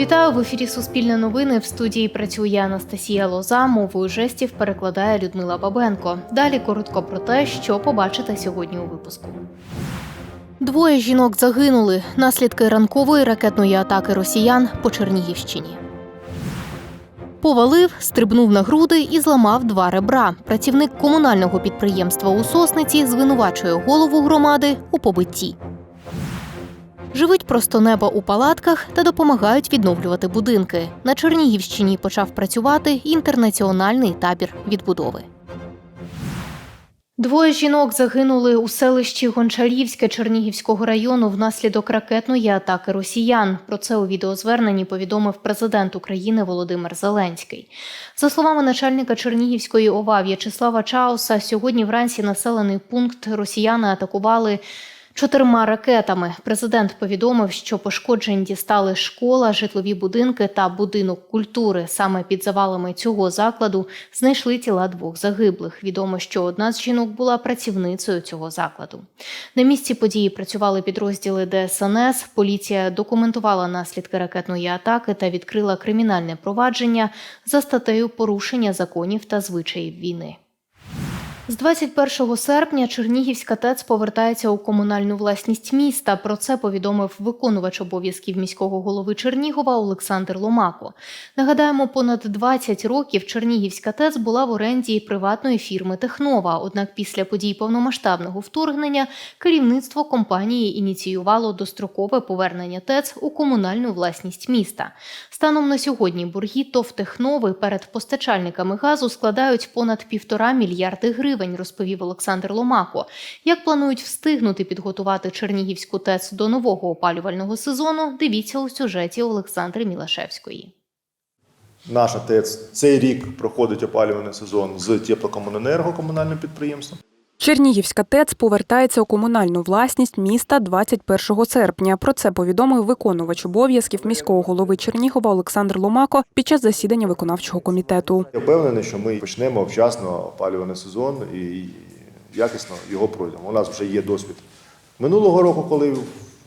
Вітаю в ефірі Суспільне новини. В студії працює Анастасія Лоза. Мовою жестів перекладає Людмила Бабенко. Далі коротко про те, що побачите сьогодні у випуску. Двоє жінок загинули. Наслідки ранкової ракетної атаки росіян по Чернігівщині. Повалив, стрибнув на груди і зламав два ребра. Працівник комунального підприємства у Сосниці звинувачує голову громади у побитті. Живуть просто неба у палатках та допомагають відновлювати будинки. На Чернігівщині почав працювати інтернаціональний табір відбудови. Двоє жінок загинули у селищі Гончарівське Чернігівського району внаслідок ракетної атаки росіян. Про це у відеозверненні повідомив президент України Володимир Зеленський. За словами начальника Чернігівської ОВА В'ячеслава Чауса, сьогодні вранці населений пункт росіяни атакували. Чотирма ракетами президент повідомив, що пошкоджень дістали школа, житлові будинки та будинок культури. Саме під завалами цього закладу знайшли тіла двох загиблих. Відомо, що одна з жінок була працівницею цього закладу. На місці події працювали підрозділи ДСНС. Поліція документувала наслідки ракетної атаки та відкрила кримінальне провадження за статтею порушення законів та звичаїв війни. З 21 серпня Чернігівська ТЕЦ повертається у комунальну власність міста. Про це повідомив виконувач обов'язків міського голови Чернігова Олександр Ломако. Нагадаємо, понад 20 років Чернігівська ТЕЦ була в оренді приватної фірми Технова. Однак після подій повномасштабного вторгнення керівництво компанії ініціювало дострокове повернення ТЕЦ у комунальну власність міста. Станом на сьогодні борги ТОВ Технови перед постачальниками газу складають понад півтора мільярди гривень, розповів Олександр Ломако. Як планують встигнути підготувати Чернігівську ТЕЦ до нового опалювального сезону? Дивіться у сюжеті Олександри Мілашевської. Наша ТЕЦ цей рік проходить опалювальний сезон з теплокомуненерго комунальним підприємством. Чернігівська ТЕЦ повертається у комунальну власність міста 21 серпня. Про це повідомив виконувач обов'язків міського голови Чернігова Олександр Ломако під час засідання виконавчого комітету. Я впевнений, що ми почнемо вчасно опалювальний сезон і якісно його пройдемо. У нас вже є досвід минулого року, коли в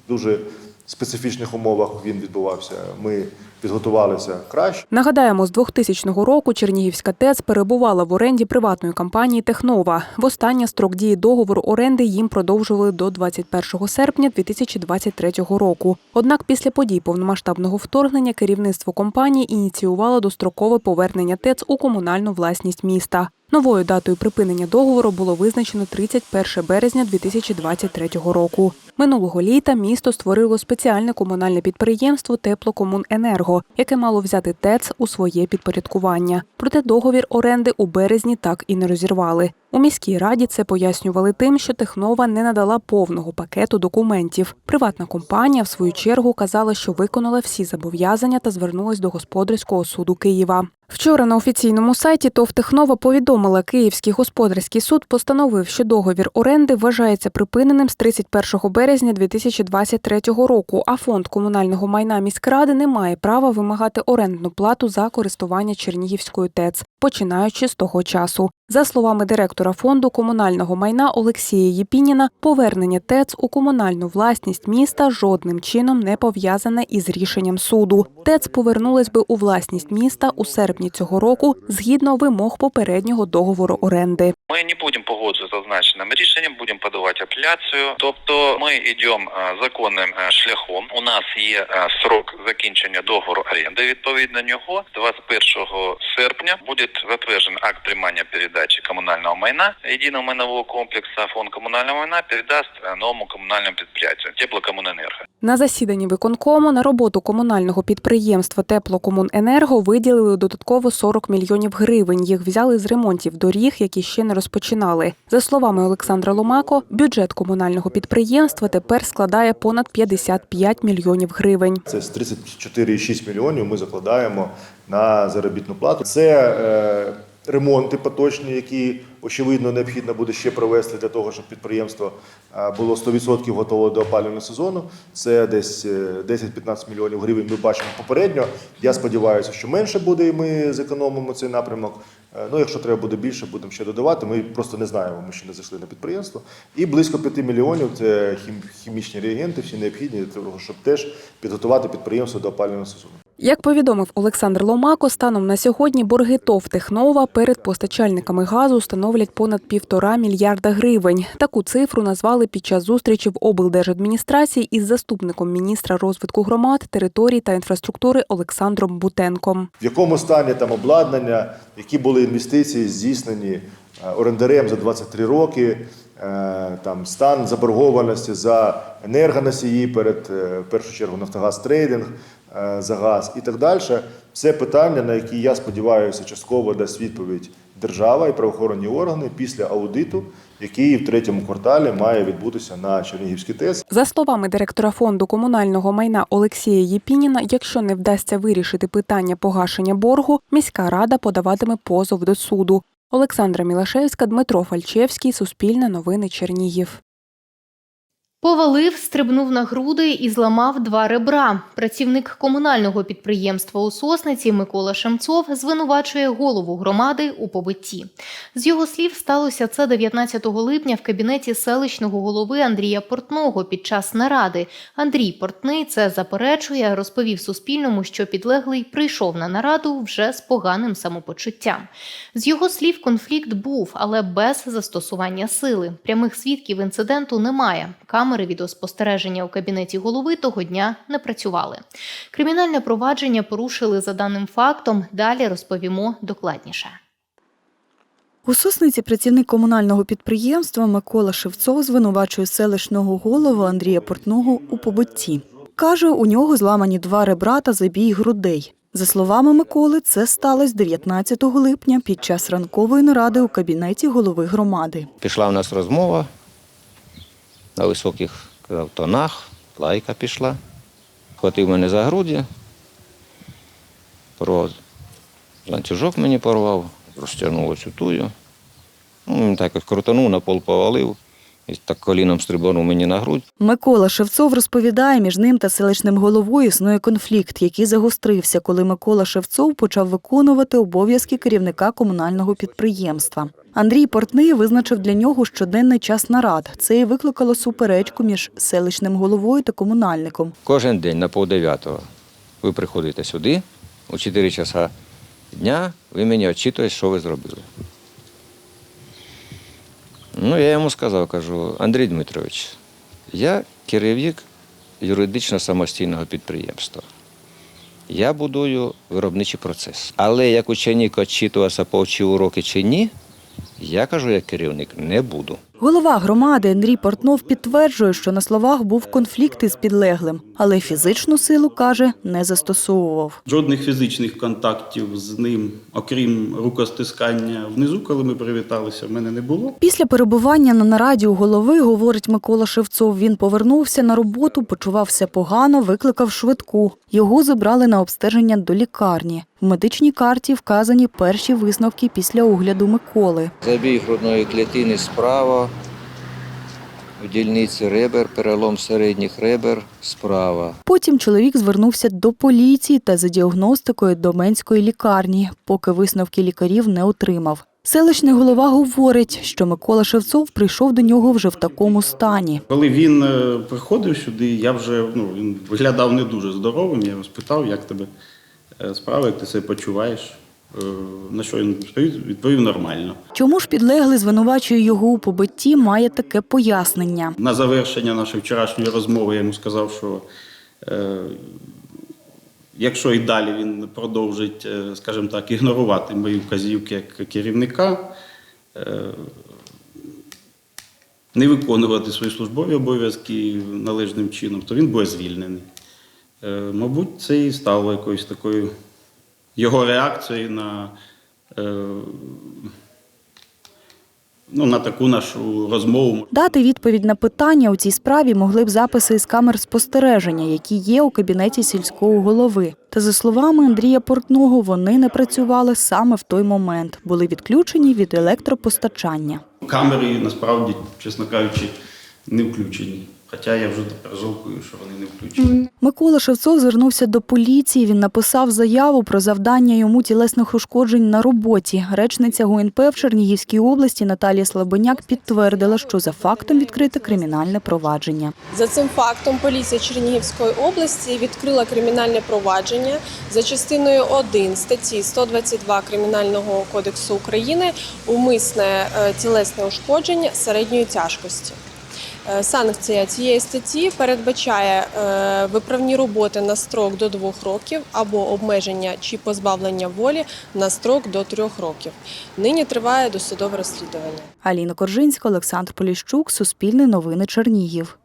дуже специфічних умовах він відбувався. Ми підготувалися краще. Нагадаємо, з 2000 року Чернігівська ТЕЦ перебувала в оренді приватної компанії Технова. Востаннє строк дії договору оренди їм продовжували до 21 серпня 2023 року. Однак після подій повномасштабного вторгнення керівництво компанії ініціювало дострокове повернення ТЕЦ у комунальну власність міста. Новою датою припинення договору було визначено 31 березня 2023 року. Минулого літа місто створило спеціальне комунальне підприємство Теплокомуненерго, яке мало взяти ТЕЦ у своє підпорядкування. Проте договір оренди у березні так і не розірвали. У міській раді це пояснювали тим, що Технова не надала повного пакету документів. Приватна компанія, в свою чергу, казала, що виконала всі зобов'язання та звернулась до господарського суду Києва. Вчора на офіційному сайті ТОВ Технова повідомила, Київський господарський суд постановив, що договір оренди вважається припиненим з 31 березня 2023 року, а фонд комунального майна міськради не має права вимагати орендну плату за користування Чернігівською ТЕЦ, починаючи з того часу. За словами директора фонду комунального майна Олексія Єпініна, повернення ТЕЦ у комунальну власність міста жодним чином не пов'язане із рішенням суду. ТЕЦ повернулась би у власність міста у серпні цього року згідно вимог попереднього договору оренди. Ми не будемо погоджуватися з зазначеним рішенням, будемо подавати апеляцію. Тобто ми йдемо е, законним е, шляхом. У нас є е, срок закінчення договору оренди. Відповідно нього 21 серпня буде затверджений акт приймання передачі комунального майна єдиного майнового комплексу. Фонд комунального майна передасть новому комунальному підприємству теплокомуненерго. На засіданні виконкому на роботу комунального підприємства Теплокомуненерго виділили додатково 40 мільйонів гривень. Їх взяли з ремонтів доріг, які ще не розпочинали. За словами Олександра Ломако, бюджет комунального підприємства тепер складає понад 55 мільйонів гривень. Це з 34,6 мільйонів ми закладаємо на заробітну плату. Це е, ремонти поточні, які очевидно необхідно буде ще провести для того, щоб підприємство е, було 100% готове до опалювального сезону. Це десь е, 10-15 мільйонів гривень. Ми бачимо попередньо. Я сподіваюся, що менше буде, і ми зекономимо цей напрямок. Е, Ну, якщо треба буде більше, будемо ще додавати. Ми просто не знаємо, ми ще не зайшли на підприємство. І близько 5 мільйонів це хім- хімічні реагенти, всі необхідні для того, щоб теж підготувати підприємство до опалювального сезону. Як повідомив Олександр Ломако, станом на сьогодні борги ТОВ Технова перед постачальниками газу становлять понад півтора мільярда гривень. Таку цифру назвали під час зустрічі в облдержадміністрації із заступником міністра розвитку громад, територій та інфраструктури Олександром Бутенком. В якому стані там обладнання, які були інвестиції здійснені е, орендарем за 23 роки, е, там стан заборгованості за енергоносії перед е, першу чергу Нафтогаз Трейдинг за газ і так далі. Це питання, на які я сподіваюся, частково дасть відповідь держава і правоохоронні органи після аудиту, який в третьому кварталі має відбутися на Чернігівській ТЕС. За словами директора фонду комунального майна Олексія Єпініна, якщо не вдасться вирішити питання погашення боргу, міська рада подаватиме позов до суду. Олександра Мілашевська, Дмитро Фальчевський, Суспільне новини Чернігів. Повалив, стрибнув на груди і зламав два ребра. Працівник комунального підприємства у Сосниці Микола Шемцов звинувачує голову громади у побитті. З його слів, сталося це 19 липня в кабінеті селищного голови Андрія Портного під час наради. Андрій Портний це заперечує, розповів Суспільному, що підлеглий прийшов на нараду вже з поганим самопочуттям. З його слів, конфлікт був, але без застосування сили. Прямих свідків інциденту немає. Камери відеоспостереження у кабінеті голови того дня не працювали. Кримінальне провадження порушили за даним фактом. Далі розповімо докладніше. У Сосниці працівник комунального підприємства Микола Шевцов звинувачує селищного голову Андрія Портного у побитті. Каже, у нього зламані два ребра та забій грудей. За словами Миколи, це сталося 19 липня під час ранкової наради у кабінеті голови громади. Пішла в нас розмова на високих тонах, лайка пішла. Хватив мене за груді, про ланцюжок мені порвав, розтягнув оцю тую. Ну, він так крутанув, на пол повалив і так коліном стрибанув мені на грудь. Микола Шевцов розповідає, між ним та селищним головою існує конфлікт, який загострився, коли Микола Шевцов почав виконувати обов'язки керівника комунального підприємства. Андрій Портний визначив для нього щоденний час нарад. Це і викликало суперечку між селищним головою та комунальником. Кожен день на півдев'ятого ви приходите сюди, у 4 часа дня ви мені очитуєте, що ви зробили. Ну, я йому сказав, кажу, Андрій Дмитрович, я керівник юридично самостійного підприємства. Я будую виробничий процес. Але як ученик очитувався, повчив уроки чи ні, я кажу, як керівник, не буду. Голова громади Андрій Портнов підтверджує, що на словах був конфлікт із підлеглим, але фізичну силу каже, не застосовував. Жодних фізичних контактів з ним, окрім рукостискання внизу, коли ми привіталися, в мене не було. Після перебування на нараді у голови, говорить Микола Шевцов, він повернувся на роботу, почувався погано, викликав швидку. Його забрали на обстеження до лікарні. В медичній карті вказані перші висновки після огляду Миколи. Забій грудної клітини справа, в дільниці ребер, перелом середніх ребер справа. Потім чоловік звернувся до поліції та за діагностикою до Менської лікарні, поки висновки лікарів не отримав. Селищний голова говорить, що Микола Шевцов прийшов до нього вже в такому стані. Коли він е, приходив сюди, я вже ну, він виглядав не дуже здоровим. Я його спитав, як тебе е, справа, як ти себе почуваєш. Е, На що він відповів? Відповів нормально. Чому ж підлеглий звинувачує його у побитті, має таке пояснення. На завершення нашої вчорашньої розмови я йому сказав, що е, якщо і далі він продовжить, е, скажімо так, ігнорувати мої вказівки як керівника, е, не виконувати свої службові обов'язки належним чином, то він буде звільнений. Е, мабуть, це і стало якоюсь такою його реакцією на. е, Ну, на таку нашу розмову. Дати відповідь на питання у цій справі могли б записи із камер спостереження, які є у кабінеті сільського голови. Та за словами Андрія Портного, вони не працювали саме в той момент, були відключені від електропостачання. Камери насправді, чесно кажучи, не включені. Хоча я вже тепер жалкую, що вони не включені. Микола Шевцов звернувся до поліції. Він написав заяву про завдання йому тілесних ушкоджень на роботі. Речниця ГУНП в Чернігівській області Наталія Слабеняк підтвердила, що за фактом відкрите кримінальне провадження. За цим фактом поліція Чернігівської області відкрила кримінальне провадження за частиною 1 статті 122 Кримінального кодексу України умисне е, тілесне ушкодження середньої тяжкості. Е, Санкція цієї статті передбачає е, виправні роботи на строк до двох років або обмеження чи позбавлення волі на строк до трьох років. Нині триває досудове розслідування. Аліна Коржинська, Олександр Поліщук, Суспільне новини Чернігів.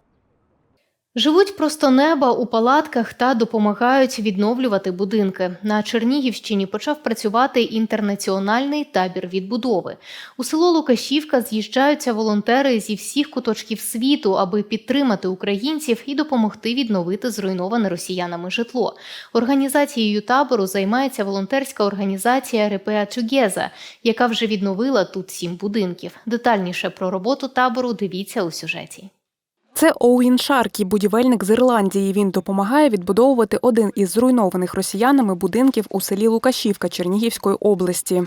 Живуть просто неба у палатках та допомагають відновлювати будинки. На Чернігівщині почав працювати інтернаціональний табір відбудови. У село Лукашівка з'їжджаються волонтери зі всіх куточків світу, аби підтримати українців і допомогти відновити зруйноване росіянами житло. Організацією табору займається волонтерська організація Repair Together, яка вже відновила тут сім будинків. Детальніше про роботу табору дивіться у сюжеті. Це Оуін Шаркі, будівельник з Ірландії. Він допомагає відбудовувати один із зруйнованих росіянами будинків у селі Лукашівка Чернігівської області.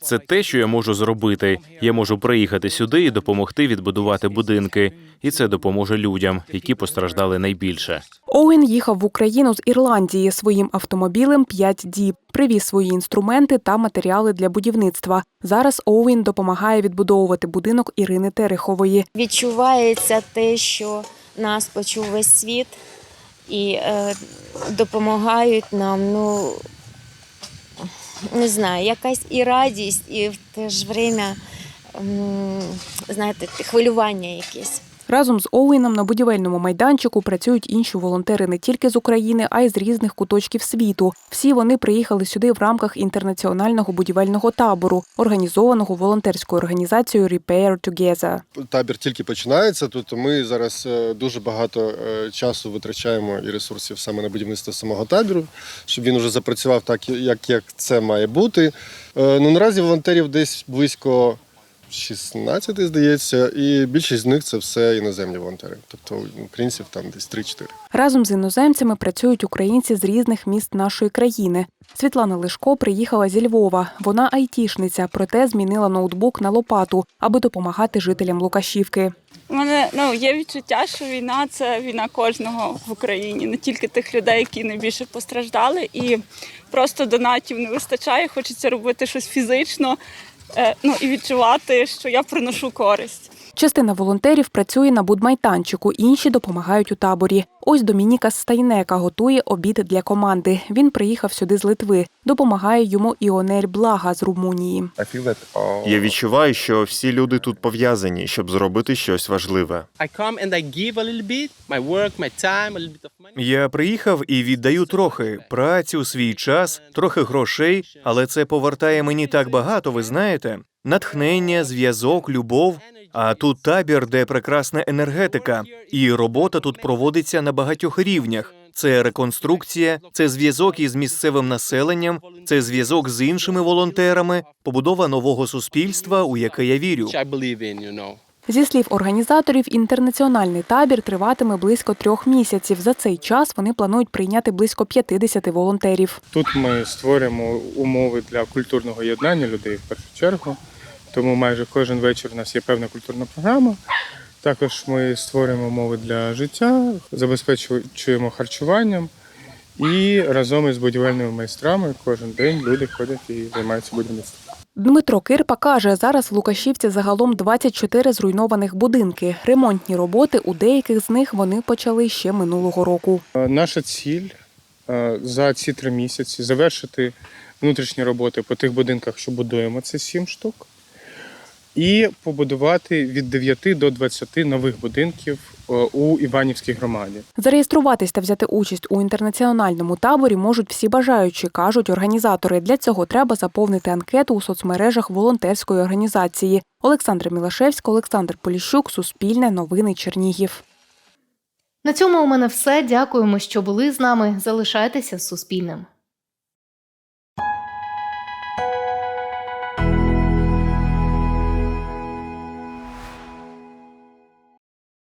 Це те, що я можу зробити. Я можу приїхати сюди і допомогти відбудувати будинки, і це допоможе людям, які постраждали найбільше. Оуін їхав в Україну з Ірландії своїм автомобілем 5 діб. Привіз свої інструменти та матеріали для будівництва. Зараз Оуін допомагає відбудовувати будинок Ірини Терехової. відчувається те, що нас почув весь світ і е, допомагають нам. Ну не знаю, якась і радість, і в те ж время, знаєте, хвилювання якесь. Разом з Оуеном на будівельному майданчику працюють інші волонтери не тільки з України, а й з різних куточків світу. Всі вони приїхали сюди в рамках інтернаціонального будівельного табору, організованого волонтерською організацією Repair Together. табір тільки починається. Тут ми зараз е, дуже багато е, часу витрачаємо і ресурсів саме на будівництво самого табіру, щоб він уже запрацював так, як, як це має бути. Е, Ну наразі волонтерів десь близько 16, здається, і більшість з них це все іноземні волонтери. Тобто українців там десь 3-4. Разом з іноземцями працюють українці з різних міст нашої країни. Світлана Лишко приїхала зі Львова. Вона айтішниця, проте змінила ноутбук на лопату, аби допомагати жителям Лукашівки. У мене ну є відчуття, що війна це війна кожного в Україні, не тільки тих людей, які найбільше постраждали, і просто донатів не вистачає. Хочеться робити щось фізично, ну і відчувати, що я приношу користь. Частина волонтерів працює на будмайданчику, інші допомагають у таборі. Ось Домініка Стайнека готує обід для команди. Він приїхав сюди з Литви. Допомагає йому Іонель Блага з Румунії. Я відчуваю, що всі люди тут пов'язані, щоб зробити щось важливе. Я приїхав і віддаю трохи працю, свій час, трохи грошей, але це повертає мені так багато, ви знаєте. Натхнення, зв'язок, любов. А тут табір, де прекрасна енергетика, і робота тут проводиться на багатьох рівнях. Це реконструкція, це зв'язок із місцевим населенням, це зв'язок з іншими волонтерами, побудова нового суспільства, у яке я вірю. Зі слів організаторів, інтернаціональний табір триватиме близько трьох місяців. За цей час вони планують прийняти близько 50 волонтерів. Тут ми створюємо умови для культурного єднання людей в першу чергу. Тому майже кожен вечір у нас є певна культурна програма. Також ми створюємо умови для життя, забезпечуємо харчуванням і разом із будівельними майстрами кожен день люди ходять і займаються будівництвом. Дмитро Кирпа каже, зараз в Лукашівці загалом 24 зруйнованих будинки. Ремонтні роботи у деяких з них вони почали ще минулого року. Е, Наша ціль е, за ці три місяці завершити внутрішні роботи по тих будинках, що будуємо, це сім штук, і побудувати від 9 до 20 нових будинків е, у Іванівській громаді. Зареєструватись та взяти участь у інтернаціональному таборі можуть всі бажаючі, кажуть організатори. Для цього треба заповнити анкету у соцмережах волонтерської організації. Олександра Мілашевська, Олександр Поліщук, Суспільне, Новини Чернігів. На цьому у мене все. Дякуємо, що були з нами. Залишайтеся з Суспільним.